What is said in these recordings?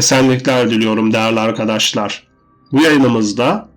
Esenlikler diliyorum değerli arkadaşlar. Bu yayınımızda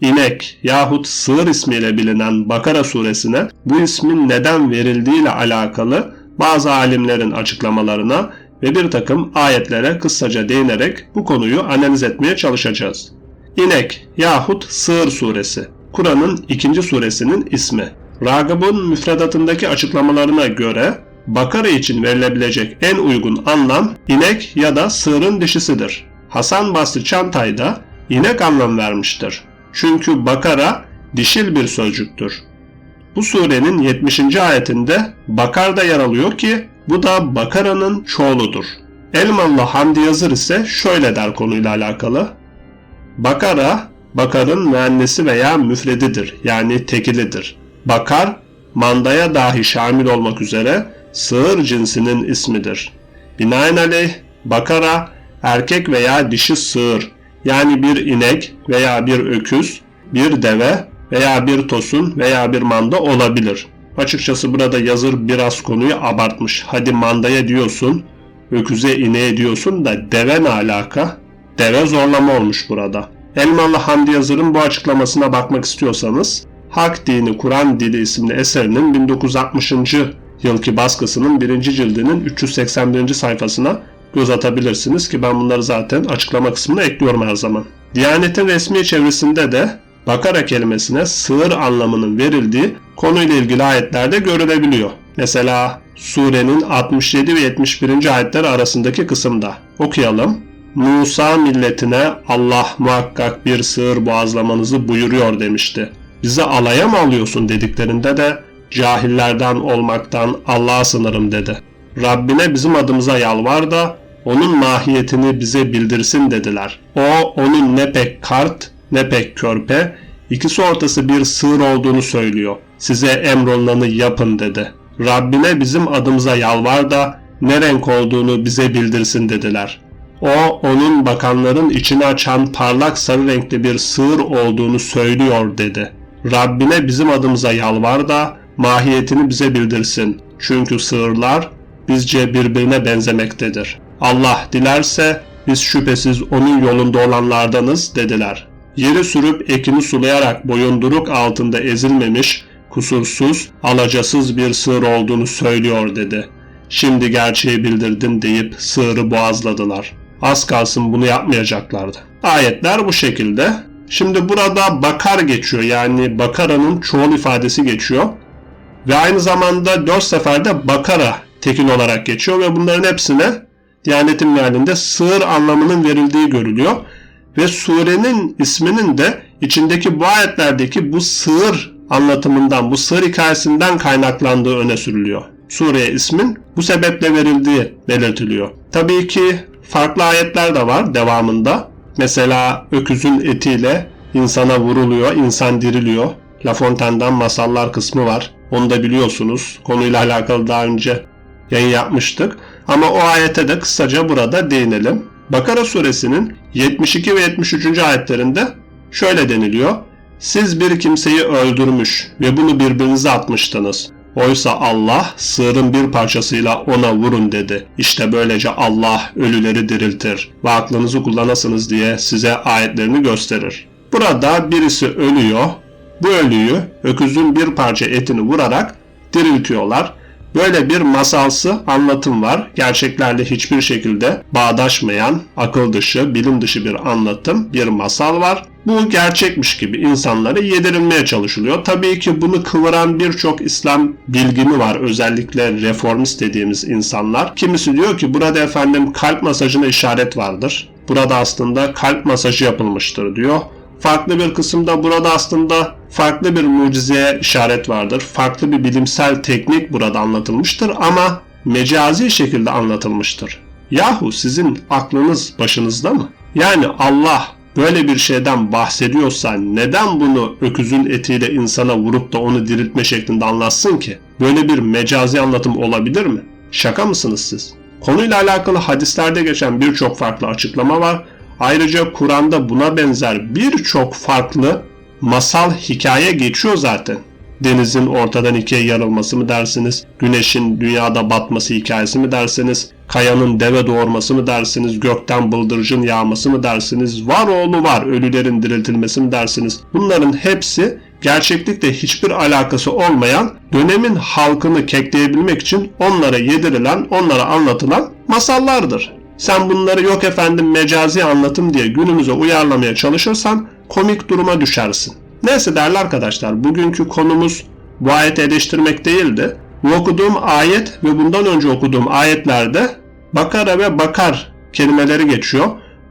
inek yahut sığır ismiyle bilinen Bakara suresine bu ismin neden verildiği ile alakalı bazı alimlerin açıklamalarına ve bir takım ayetlere kısaca değinerek bu konuyu analiz etmeye çalışacağız. İnek yahut Sığır suresi Kur'an'ın ikinci suresinin ismi. Ragıb'ın müfredatındaki açıklamalarına göre Bakara için verilebilecek en uygun anlam inek ya da sığırın dişisidir. Hasan Basri Çantay da inek anlam vermiştir. Çünkü Bakara dişil bir sözcüktür. Bu surenin 70. ayetinde Bakar da yer alıyor ki bu da Bakara'nın çoğuludur. Elmalı Hamdi Yazır ise şöyle der konuyla alakalı. Bakara, Bakar'ın müennesi veya müfredidir yani tekilidir. Bakar, mandaya dahi şamil olmak üzere sığır cinsinin ismidir. Binaenaleyh bakara erkek veya dişi sığır yani bir inek veya bir öküz, bir deve veya bir tosun veya bir manda olabilir. Açıkçası burada yazır biraz konuyu abartmış. Hadi mandaya diyorsun, öküze ineğe diyorsun da deve ne alaka? Deve zorlama olmuş burada. Elmalı Hamdi Yazır'ın bu açıklamasına bakmak istiyorsanız Hak Dini Kur'an Dili isimli eserinin 1960 yılki baskısının birinci cildinin 381. sayfasına göz atabilirsiniz ki ben bunları zaten açıklama kısmına ekliyorum her zaman. Diyanet'in resmi çevresinde de Bakara kelimesine sığır anlamının verildiği konuyla ilgili ayetlerde görülebiliyor. Mesela surenin 67 ve 71. ayetler arasındaki kısımda okuyalım. Musa milletine Allah muhakkak bir sığır boğazlamanızı buyuruyor demişti. Bizi alaya mı alıyorsun dediklerinde de cahillerden olmaktan Allah'a sınırım dedi. Rabbine bizim adımıza yalvar da onun mahiyetini bize bildirsin dediler. O onun ne pek kart ne pek körpe, ikisi ortası bir sığır olduğunu söylüyor. Size emrolunanı yapın dedi. Rabbine bizim adımıza yalvar da ne renk olduğunu bize bildirsin dediler. O onun bakanların içini açan parlak sarı renkli bir sığır olduğunu söylüyor dedi. Rabbine bizim adımıza yalvar da mahiyetini bize bildirsin. Çünkü sığırlar bizce birbirine benzemektedir. Allah dilerse biz şüphesiz onun yolunda olanlardanız dediler. Yeri sürüp ekini sulayarak boyunduruk altında ezilmemiş, kusursuz, alacasız bir sığır olduğunu söylüyor dedi. Şimdi gerçeği bildirdin deyip sığırı boğazladılar. Az kalsın bunu yapmayacaklardı. Ayetler bu şekilde. Şimdi burada bakar geçiyor yani bakaranın çoğul ifadesi geçiyor. Ve aynı zamanda dört seferde bakara tekil olarak geçiyor ve bunların hepsine Diyanetin mealinde sığır anlamının verildiği görülüyor. Ve surenin isminin de içindeki bu ayetlerdeki bu sığır anlatımından, bu sığır hikayesinden kaynaklandığı öne sürülüyor. Sureye ismin bu sebeple verildiği belirtiliyor. Tabii ki farklı ayetler de var devamında. Mesela öküzün etiyle insana vuruluyor, insan diriliyor. La Fontaine'dan masallar kısmı var. Onu da biliyorsunuz. Konuyla alakalı daha önce yayın yapmıştık. Ama o ayete de kısaca burada değinelim. Bakara suresinin 72 ve 73. ayetlerinde şöyle deniliyor. Siz bir kimseyi öldürmüş ve bunu birbirinize atmıştınız. Oysa Allah sığırın bir parçasıyla ona vurun dedi. İşte böylece Allah ölüleri diriltir ve aklınızı kullanasınız diye size ayetlerini gösterir. Burada birisi ölüyor. Bu ölüyü öküzün bir parça etini vurarak diriltiyorlar Böyle bir masalsı anlatım var. Gerçeklerle hiçbir şekilde bağdaşmayan, akıl dışı, bilim dışı bir anlatım, bir masal var. Bu gerçekmiş gibi insanlara yedirilmeye çalışılıyor. Tabii ki bunu kıvıran birçok İslam bilgini var. Özellikle reformist dediğimiz insanlar. Kimisi diyor ki burada efendim kalp masajına işaret vardır. Burada aslında kalp masajı yapılmıştır diyor. Farklı bir kısımda burada aslında farklı bir mucizeye işaret vardır. Farklı bir bilimsel teknik burada anlatılmıştır ama mecazi şekilde anlatılmıştır. Yahu sizin aklınız başınızda mı? Yani Allah böyle bir şeyden bahsediyorsa neden bunu öküzün etiyle insana vurup da onu diriltme şeklinde anlatsın ki? Böyle bir mecazi anlatım olabilir mi? Şaka mısınız siz? Konuyla alakalı hadislerde geçen birçok farklı açıklama var. Ayrıca Kur'an'da buna benzer birçok farklı masal hikaye geçiyor zaten. Denizin ortadan ikiye yarılması mı dersiniz? Güneşin dünyada batması hikayesi mi dersiniz? Kayanın deve doğurması mı dersiniz? Gökten bıldırcın yağması mı dersiniz? Var oğlu var ölülerin diriltilmesi mi dersiniz? Bunların hepsi gerçeklikle hiçbir alakası olmayan dönemin halkını kekleyebilmek için onlara yedirilen, onlara anlatılan masallardır. Sen bunları yok efendim mecazi anlatım diye günümüze uyarlamaya çalışırsan komik duruma düşersin. Neyse değerli arkadaşlar bugünkü konumuz bu ayeti eleştirmek değildi. Bu okuduğum ayet ve bundan önce okuduğum ayetlerde bakara ve bakar kelimeleri geçiyor.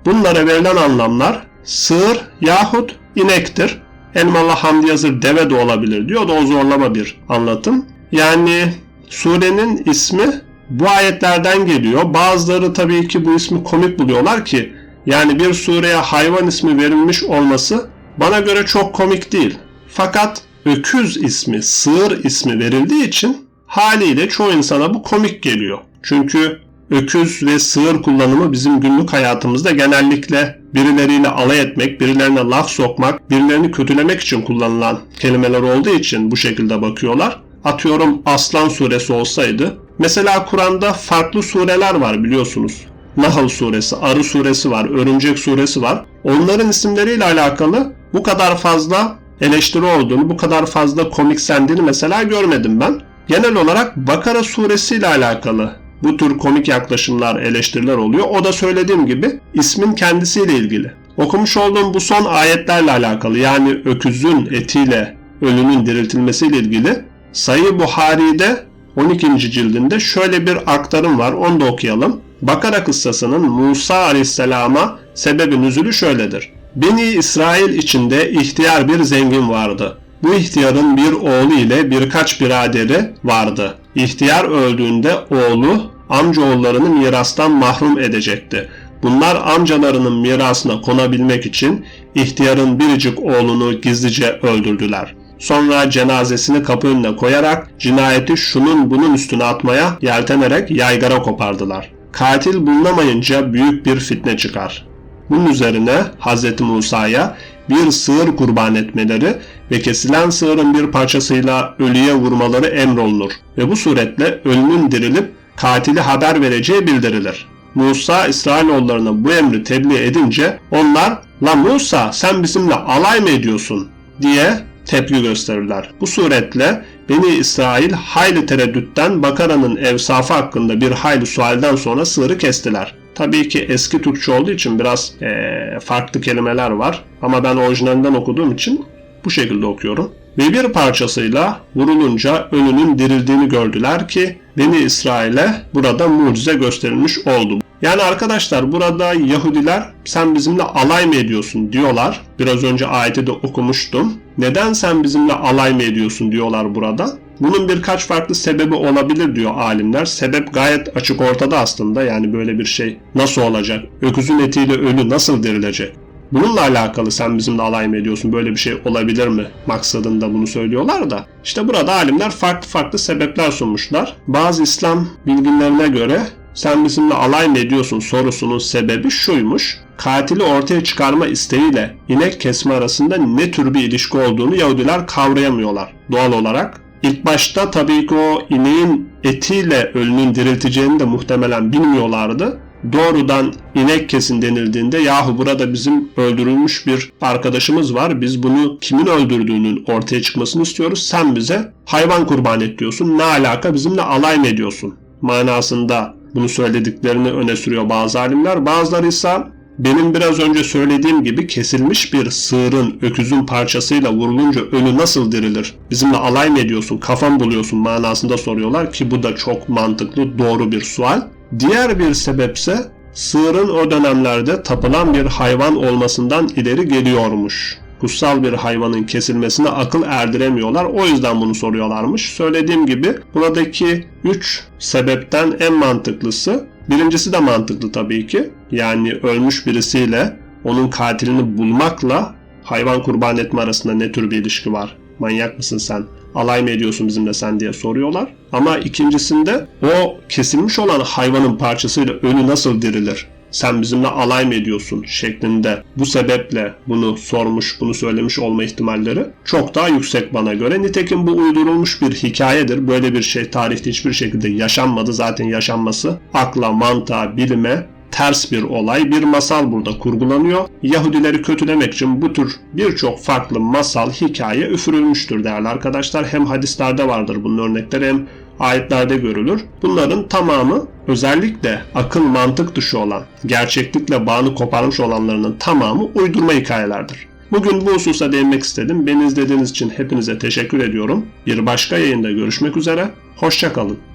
Bunlara verilen anlamlar sığır yahut inektir. Elmalı Hamdi Yazır deve de olabilir diyor da o zorlama bir anlatım. Yani surenin ismi bu ayetlerden geliyor. Bazıları tabii ki bu ismi komik buluyorlar ki yani bir sureye hayvan ismi verilmiş olması bana göre çok komik değil. Fakat öküz ismi, sığır ismi verildiği için haliyle çoğu insana bu komik geliyor. Çünkü öküz ve sığır kullanımı bizim günlük hayatımızda genellikle birileriyle alay etmek, birilerine laf sokmak, birilerini kötülemek için kullanılan kelimeler olduğu için bu şekilde bakıyorlar. Atıyorum Aslan suresi olsaydı. Mesela Kur'an'da farklı sureler var biliyorsunuz. Nahl suresi, Arı suresi var, Örümcek suresi var. Onların isimleriyle alakalı bu kadar fazla eleştiri olduğunu, bu kadar fazla komiksendiğini mesela görmedim ben. Genel olarak Bakara suresiyle alakalı bu tür komik yaklaşımlar, eleştiriler oluyor. O da söylediğim gibi ismin kendisiyle ilgili. Okumuş olduğum bu son ayetlerle alakalı yani öküzün etiyle ölünün diriltilmesiyle ilgili Sayı Buhari'de 12. cildinde şöyle bir aktarım var. Onu da okuyalım. Bakara kıssasının Musa aleyhisselama sebebi nüzülü şöyledir. Beni İsrail içinde ihtiyar bir zengin vardı. Bu ihtiyarın bir oğlu ile birkaç biraderi vardı. İhtiyar öldüğünde oğlu amcaoğullarını mirastan mahrum edecekti. Bunlar amcalarının mirasına konabilmek için ihtiyarın biricik oğlunu gizlice öldürdüler. Sonra cenazesini kapı önüne koyarak cinayeti şunun bunun üstüne atmaya yeltenerek yaygara kopardılar. Katil bulunamayınca büyük bir fitne çıkar. Bunun üzerine Hz. Musa'ya bir sığır kurban etmeleri ve kesilen sığırın bir parçasıyla ölüye vurmaları emrolunur ve bu suretle ölünün dirilip katili haber vereceği bildirilir. Musa İsrailoğullarına bu emri tebliğ edince onlar ''La Musa sen bizimle alay mı ediyorsun?'' diye tepki gösterirler. Bu suretle Beni İsrail hayli tereddütten Bakara'nın evsafı hakkında bir hayli sualden sonra sığırı kestiler. Tabii ki eski Türkçe olduğu için biraz ee, farklı kelimeler var ama ben orijinalinden okuduğum için bu şekilde okuyorum. Ve bir parçasıyla vurulunca ölünün dirildiğini gördüler ki Beni İsrail'e burada mucize gösterilmiş oldu. Yani arkadaşlar burada Yahudiler sen bizimle alay mı ediyorsun diyorlar. Biraz önce ayeti de okumuştum. Neden sen bizimle alay mı ediyorsun diyorlar burada. Bunun birkaç farklı sebebi olabilir diyor alimler. Sebep gayet açık ortada aslında. Yani böyle bir şey nasıl olacak? Öküzün etiyle ölü nasıl dirilecek? Bununla alakalı sen bizimle alay mı ediyorsun? Böyle bir şey olabilir mi? Maksadında bunu söylüyorlar da. İşte burada alimler farklı farklı sebepler sunmuşlar. Bazı İslam bilginlerine göre sen bizimle alay mı ediyorsun sorusunun sebebi şuymuş. Katili ortaya çıkarma isteğiyle inek kesme arasında ne tür bir ilişki olduğunu Yahudiler kavrayamıyorlar doğal olarak. İlk başta tabii ki o ineğin etiyle ölünün dirilteceğini de muhtemelen bilmiyorlardı. Doğrudan inek kesin denildiğinde yahu burada bizim öldürülmüş bir arkadaşımız var. Biz bunu kimin öldürdüğünün ortaya çıkmasını istiyoruz. Sen bize hayvan kurban et diyorsun. Ne alaka bizimle alay mı ediyorsun? Manasında bunu söylediklerini öne sürüyor bazı alimler. Bazıları ise benim biraz önce söylediğim gibi kesilmiş bir sığırın, öküzün parçasıyla vurulunca ölü nasıl dirilir? Bizimle alay mı ediyorsun, kafam buluyorsun manasında soruyorlar ki bu da çok mantıklı, doğru bir sual. Diğer bir sebepse sığırın o dönemlerde tapılan bir hayvan olmasından ileri geliyormuş kutsal bir hayvanın kesilmesine akıl erdiremiyorlar. O yüzden bunu soruyorlarmış. Söylediğim gibi buradaki 3 sebepten en mantıklısı birincisi de mantıklı tabii ki. Yani ölmüş birisiyle onun katilini bulmakla hayvan kurban etme arasında ne tür bir ilişki var? Manyak mısın sen? Alay mı ediyorsun bizimle sen diye soruyorlar. Ama ikincisinde o kesilmiş olan hayvanın parçasıyla ölü nasıl dirilir? Sen bizimle alay mı ediyorsun şeklinde bu sebeple bunu sormuş, bunu söylemiş olma ihtimalleri çok daha yüksek bana göre. Nitekim bu uydurulmuş bir hikayedir. Böyle bir şey tarihte hiçbir şekilde yaşanmadı. Zaten yaşanması akla, mantığa, bilime ters bir olay, bir masal burada kurgulanıyor. Yahudileri kötülemek için bu tür birçok farklı masal, hikaye üfürülmüştür değerli arkadaşlar. Hem hadislerde vardır bunun örnekleri hem ayetlerde görülür. Bunların tamamı özellikle akıl mantık dışı olan, gerçeklikle bağını koparmış olanlarının tamamı uydurma hikayelerdir. Bugün bu hususa değinmek istedim. Beni izlediğiniz için hepinize teşekkür ediyorum. Bir başka yayında görüşmek üzere. Hoşçakalın.